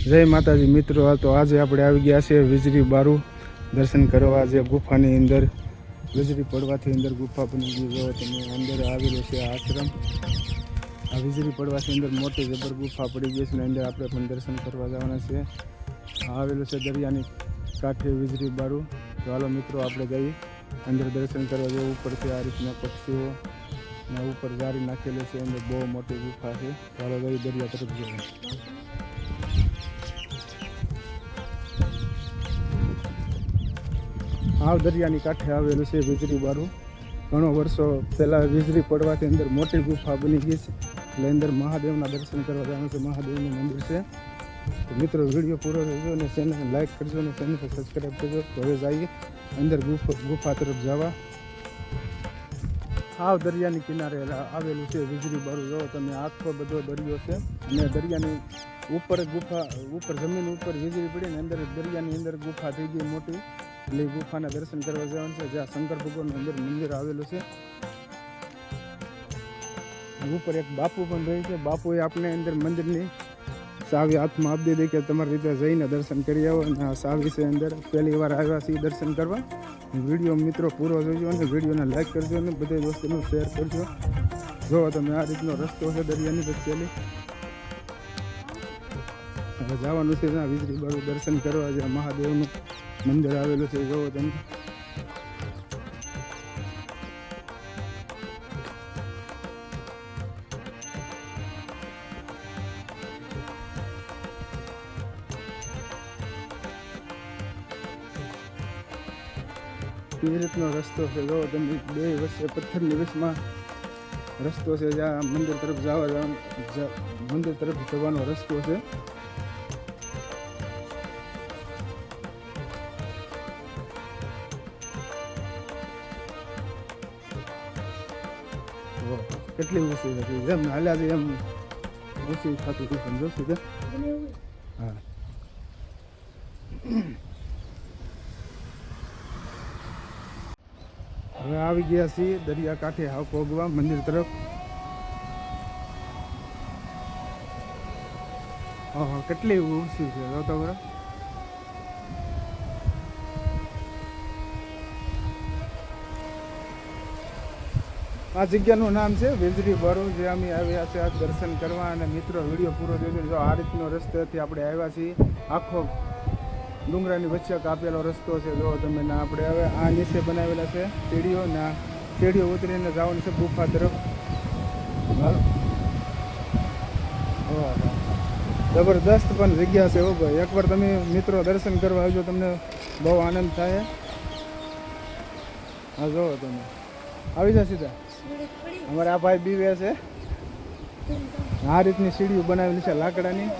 જય માતાજી મિત્રો તો આજે આપણે આવી ગયા છે વીજળી બારું. દર્શન કરવા જે ગુફાની અંદર. વીજળી પડવાથી અંદર ગુફા બની ગઈ હોય તમે અંદર આવેલો છે આશ્રમ. આ વીજળી પડવાથી અંદર મોટી જબર ગુફા પડી ગઈ છે ને અંદર આપણે પણ દર્શન કરવા જવાના છે આવેલું છે દરિયાની કાંઠે વીજળી બારું. તો હાલો મિત્રો, આપણે જઈએ. અંદર દર્શન કરવા જવું ઉપરથી આ રીતના પક્ષીઓ ને ઉપર જારી નાખેલું છે. અંદર બહુ મોટી ગુફા છે. હાલો જઈએ દરિયા તરફ જઈએ. આવ દરિયાની કાંઠે આવેલું છે વીજળી બારું ઘણો વર્ષો પહેલાં વીજળી પડવાથી અંદર મોટી ગુફા બની ગઈ છે. એટલે અંદર મહાદેવના દર્શન કરવા જવાનું છે. મહાદેવનું મંદિર છે. મિત્રો, વીડિયો પૂરો રહેજો અને ચેનલ લાઈક કરજો અને ચેનલ સબસ્ક્રાઈબ કરજો. હવે જઈએ અંદર ગુફા તરફ જવા. આવ દરિયાની કિનારે આવેલું છે વીજળી બારું જો તમે આખો બધો દરિયો છે અને દરિયાની ઉપર ગુફા, ઉપર જમીન ઉપર વીજળી પડી ને અંદર દરિયાની અંદર ગુફા થઈ ગઈ મોટી. એટલે ગુફાના દર્શન કરવા જવાનું છે. જ્યાં શંકર ભગવાનનું અંદર મંદિર આવેલું છે. ઉપર એક બાપુ પણ રહે છે. બાપુએ આપણે અંદર મંદિરની સાવી હાથમાં આપી દીધી કે તમારી રીતે જઈને દર્શન કરી આવો. અને આ સાવી છે અંદર. પહેલી વાર આવ્યા છીએ દર્શન કરવા. વીડિયો મિત્રો પૂરો જોજો અને વિડીયોને લાઈક કરજો અને બધી વસ્તુનું શેર કરજો. જો તમે આ રીતનો રસ્તો છે દરિયાની વચ્ચેલી જવાનું છે ત્યાં વીજળી બારું દર્શન કરવા જ્યાં મહાદેવનું મંદિર આવેલું છે. જવો તમે. રીતનો રસ્તો છે. જો તમે. બે વર્ષે પથ્થરની વચમાં રસ્તો છે. જ્યાં મંદિર તરફ જવા મંદિર તરફ જવાનો રસ્તો છે. કેટલી ઓછી હતી? જેમ હાલ્યા છે એમ ઓછી થતું હતી સમજો કે? હા. હવે આવી ગયા છીએ દરિયા કાંઠે હાવ પોગવા મંદિર તરફ. ઓહો કેટલી ઓછી છે તો બરાબર આ જગ્યાનું નામ છે વીજળી બરો, જે અમે આવ્યા છે આ દર્શન કરવા અને મિત્રો વીડિયો પૂરો જોજો. જો આ રીતનો રસ્તેથી આપણે આવ્યા છીએ, આખો ડુંગરાની વચ્ચે કાપેલો રસ્તો છે. જો તમે ના આપણે હવે આ નીચે બનાવેલા છે સીડીઓ, ને સીડીઓ ઉતરીને જવાનું છે ગુફા તરફ. જબરદસ્ત પણ જગ્યા છે હો ભાઈ. એકવાર તમે મિત્રો દર્શન કરવા આવજો, તમને બહુ આનંદ થાય. હા જોવો તમે. આવી જા સીધા અમારે આ ભાઈ બીવે છે. આ રીતની સીડીઓ બનાવેલી છે લાકડાની.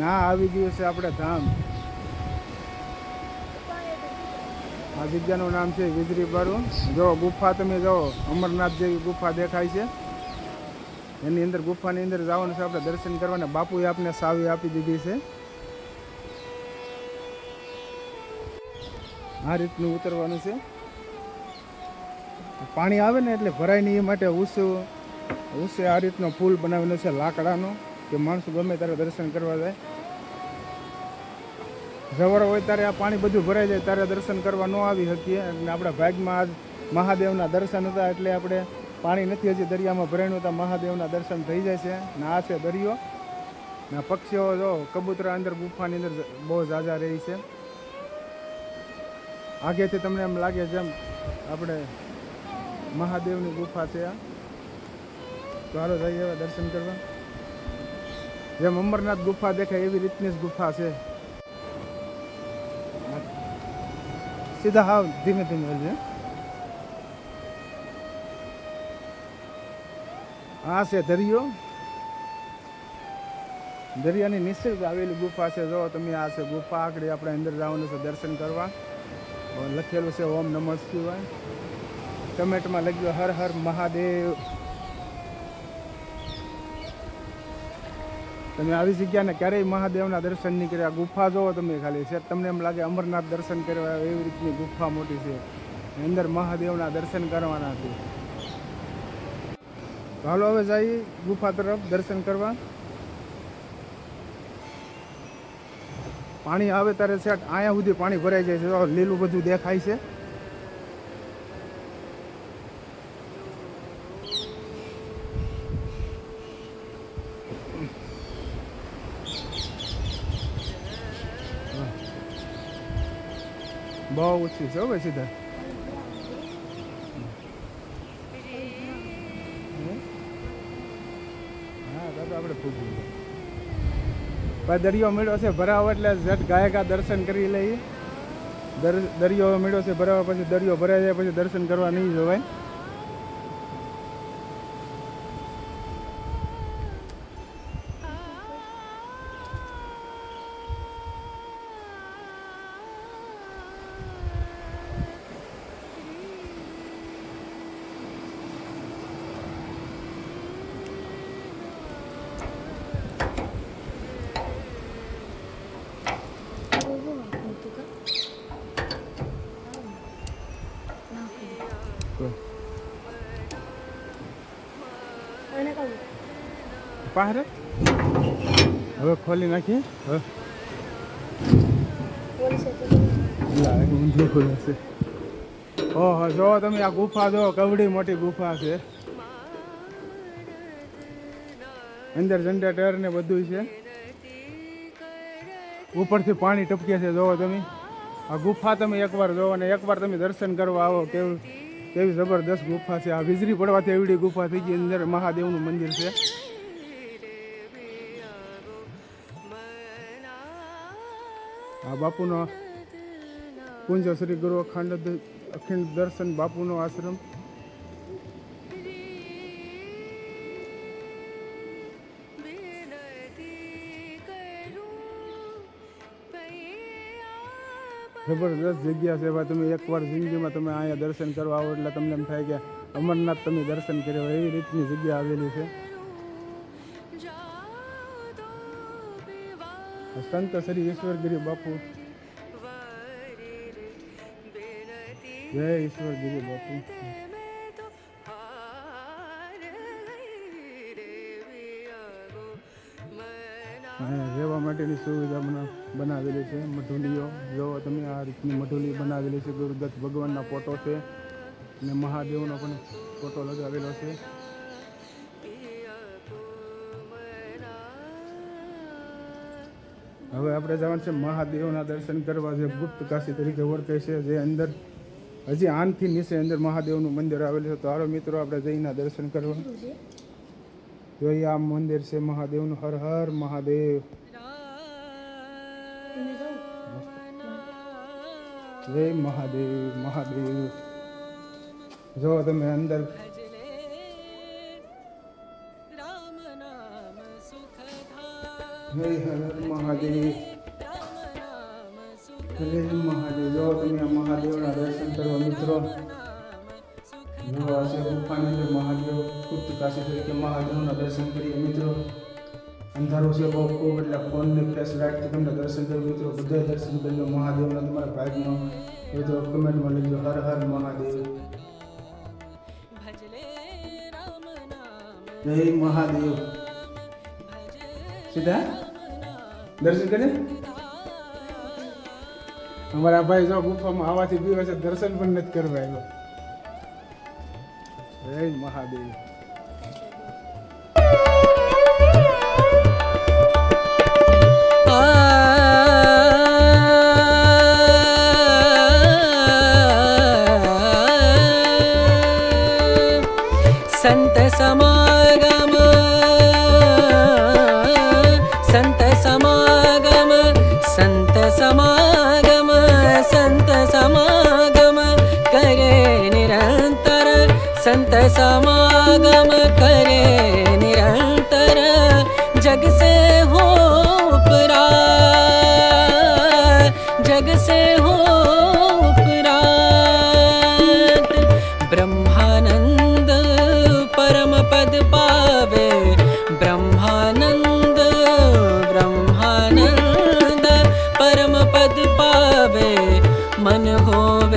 ના, આવી ગયું છે આપણે ધામ. આ જગ્યાનું નામ છે વિજરી બારુ જો ગુફા તમે જાઓ અમરનાથ જેવી ગુફા દેખાય છે. એની અંદર, ગુફાની અંદર જવાનું છે આપણે દર્શન કરવાના. બાપુએ આપને સાવી આપી દીધી છે. આ રીતનું ઉતરવાનું છે. પાણી આવે ને એટલે ભરાય નહીં એ માટે ઉસે ઉસે આ રીતનો પુલ બનાવેલો છે લાકડાનો, કે માણસો ગમે ત્યારે દર્શન કરવા જાય. જવર હોય ત્યારે આ પાણી બધું ભરાઈ જાય, ત્યારે દર્શન કરવા ન આવી શકીએ. અને આપણા ભાગમાં આજ મહાદેવના દર્શન હતા, એટલે આપણે પાણી નથી હજી દરિયામાં ભરાયું હતા, મહાદેવના દર્શન થઈ જાય છે. ને આ છે દરિયો. ને પક્ષીઓ જો કબૂતરા અંદર ગુફાની અંદર બહુ ઝાઝા રહી છે. આગેથી તમને એમ લાગે જેમ આપણે મહાદેવની ગુફા છે આ. તો હાલો જઈએ હવે દર્શન કરવા. જેમ અમરનાથ ગુફા દેખાય એવી રીતની જ ગુફા છે. સીધા હાવ ધીમે ધીમે હલજે આ છે દરિયો. દરિયાની નીચે આવેલી ગુફા છે. જો તમે આ છે ગુફા આગળ આપણે અંદર જવાનું છે દર્શન કરવા. લખેલું છે ઓમ નમઃ શિવાય. કમેન્ટમાં લખ્યું, હર હર મહાદેવ. તમે આવી જગ્યાને ક્યારેય મહાદેવના દર્શન નહીં કર્યા. ગુફા જોવો તમે ખાલી. છે તમને એમ લાગે અમરનાથ દર્શન કરવા એવી રીતની ગુફા મોટી છે. અંદર મહાદેવના દર્શન કરવાના છે. હાલો હવે જઈએ ગુફા તરફ દર્શન કરવા. પાણી આવે ત્યારે સેટ અહીંયા સુધી પાણી ભરાઈ જાય છે. લીલું બધું દેખાય છે. બહુ ઓછી છે હવે સીધા. હા દાદા આપણે ભાઈ દરિયો મેળો છે ભરાવો એટલે ઝટ ગાયકા દર્શન કરી લઈએ. દરિયો મેળો છે ભરાવા, પછી દરિયો ભરાઈ જાય, પછી દર્શન કરવા નહીં જવાય. પાહરે? હવે ખોલી નાખીએ હવે ઊંધું ખુલે છે. ઓહો જો તમે આ ગુફા જો કવડી મોટી ગુફા છે. અંદર જનરેટર ને બધું છે. ઉપરથી પાણી ટપકે છે જોવો તમે. આ ગુફા તમે એકવાર જોવો અને એકવાર તમે દર્શન કરવા આવો કેવું? કેવી જબરદસ્ત ગુફા છે. આ વીજળી પડવાથી એવડી ગુફા થઈ ગઈ. અંદર મહાદેવનું મંદિર છે. આ બાપુનો કુંજ શ્રી ગુરુ અખંડ અખંડ દર્શન બાપુનો આશ્રમ. જબરદસ્ત જગ્યા છે ભાઈ. તમે એકવાર જિંદગીમાં તમે અહીંયા દર્શન કરવા આવો એટલે તમને એમ થાય કે અમરનાથ તમે દર્શન કર્યા હોય એવી રીતની જગ્યા આવેલી છે. સંત શ્રી ઈશ્વરગીરી બાપુ. જય ઈશ્વરગીરી બાપુ. અહીંયા રહેવા માટેની સુવિધા મને બનાવેલી છે. મઢુલીઓ જો તમે આ રીતની મઢુલી બનાવેલી છે, ગુરુદત્ત ભગવાનના ફોટો છે. અને મહાદેવનો પણ ફોટો લગાવેલો છે. હવે આપણે જવાનું છે મહાદેવના દર્શન કરવા, જે ગુપ્ત કાશી તરીકે ઓળખાય છે, જે અંદર, હજી આનથી નીચે અંદર મહાદેવનું મંદિર આવેલું છે. તો હાલો મિત્રો, આપણે જઈને દર્શન કરવા. જોઈએ આ મંદિર છે મહાદેવનું. હર હર મહાદેવ. જય મહાદેવ મહાદેવ. જો તમે અંદર જય હર મહાદેવ. જય મહાદેવ. જો તમે મહાદેવના દર્શન કરવા મિત્રો ગુફાની અંદર મહાદેવ કાશી તરીકે મહાદેવના દર્શન કરીએ મિત્રો. અંધારો છે બહુ ખૂબ, એટલે ફોનની ફ્લેશ તમને દર્શન કર્યું મિત્રો. બધા દર્શન કરજો મહાદેવના તમારા ભાગનો મિત્રો કમેન્ટમાં લખજો હર હર મહાદેવ. જય મહાદેવ. સીધા? દર્શન કરે? અમારા ભાઈ જો ગુફામાં આવવાથી બી દર્શન પણ નથી કરવા આવ્યો. જય મહાદેવ. समागम करे निरंतर जग से हो उपरा जग से हो